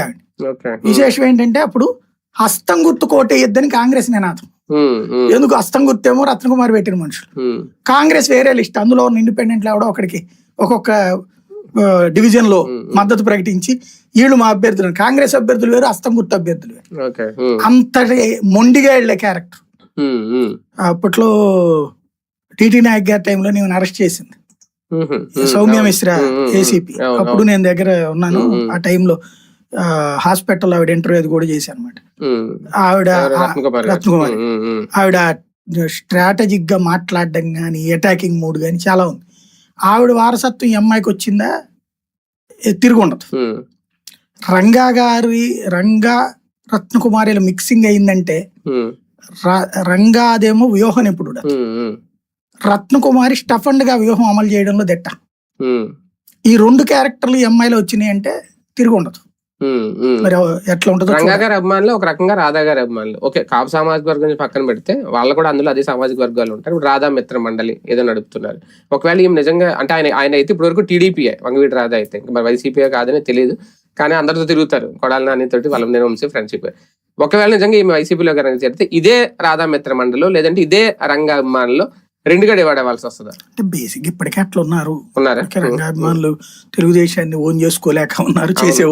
ఇప్పుడు ఆవిడ విశేషం ఏంటంటే అప్పుడు హస్తం గుర్తు కోటేయొద్దని కాంగ్రెస్ నినాదం. ఎందుకు హస్తం గుర్తేమో రత్నకుమార్ పెట్టిన మనుషులు. కాంగ్రెస్ వేరే లిస్ట్. అందులో ఉన్న ఇండిపెండెంట్ ఎవడో ఒకడికి ఒక్కొక్క డివిజన్లో మద్దతు ప్రకటించి వీళ్ళు మా అభ్యర్థులు. కాంగ్రెస్ అభ్యర్థులు వేరు హస్తం గుర్తు అభ్యర్థులు వేరు. అంతటి మొండిగా వెళ్ళే క్యారెక్టర్. అప్పట్లో టీటీ నాయక్ గారి టైంలో నేను అరెస్ట్ చేసింది. సౌమ్య మిశ్రా ఏసీపీ. అప్పుడు నేను దగ్గర ఉన్నాను. ఆ టైంలో. హాస్పిటల్ ఆవిడ ఇంటర్వ్యూ కూడా చేశాను అనమాట ఆవిడ రత్నకుమార్ ఆవిడ స్ట్రాటజిక్గా మాట్లాడడం కానీ అటాకింగ్ మూడ్ కానీ చాలా ఉంది. ఆవిడ వారసత్వం ఈ అమ్మాయికి వచ్చిందా? తిరిగి ఉండదు. రంగా గారి రంగా రత్నకుమారిల మిక్సింగ్ అయిందంటే రంగా అదేమో వ్యూహ నిపుణుడు రత్నకుమారి స్టఫండ్గా వ్యూహం అమలు చేయడంలో దిట్ట. ఈ రెండు క్యారెక్టర్లు ఈ అమ్మాయిలో వచ్చినాయి అంటే తిరిగి ఉండదు. మరి ఎట్లా ఉంటుందో రంగా. గారి అభిమానులు ఒక రకంగా రాధా గారి అభిమానులు. ఓకే కాపు సామాజిక వర్గం పక్కన పెడితే వాళ్ళు కూడా అందులో అదే సామాజిక వర్గాలు ఉంటారు. ఇప్పుడు రాధా మిత్ర మండలి ఏదో నడుపుతున్నారు. ఒకవేళ ఈమె నిజంగా అంటే ఆయన ఆయన అయితే ఇప్పటివరకు టీడీపీఏ వంగవీటి రాధా అయితే. ఇంకా మరి వైసీపీ కాదని తెలియదు కానీ అందరితో తిరుగుతారు. కొడాల నాని తోటి వాళ్ళ నేను వంశీ ఫ్రెండ్షిప్ ఒకవేళ నిజంగా ఈమె వైసీపీలో కనుక చేరితే ఇదే రాధా మిత్ర మండలిలో లేదంటే ఇదే రంగ అభిమానులు రెండుగా డివైడ్ అవ్వాల్సి వస్తుందా? అంటే బేసిక్ ఇప్పటికే అట్లా ఉన్నారు? ఉన్నారా రంగాభిమానులు తెలుగుదేశాన్ని ఓన్ చేసుకోలేక ఉన్నారు చేసే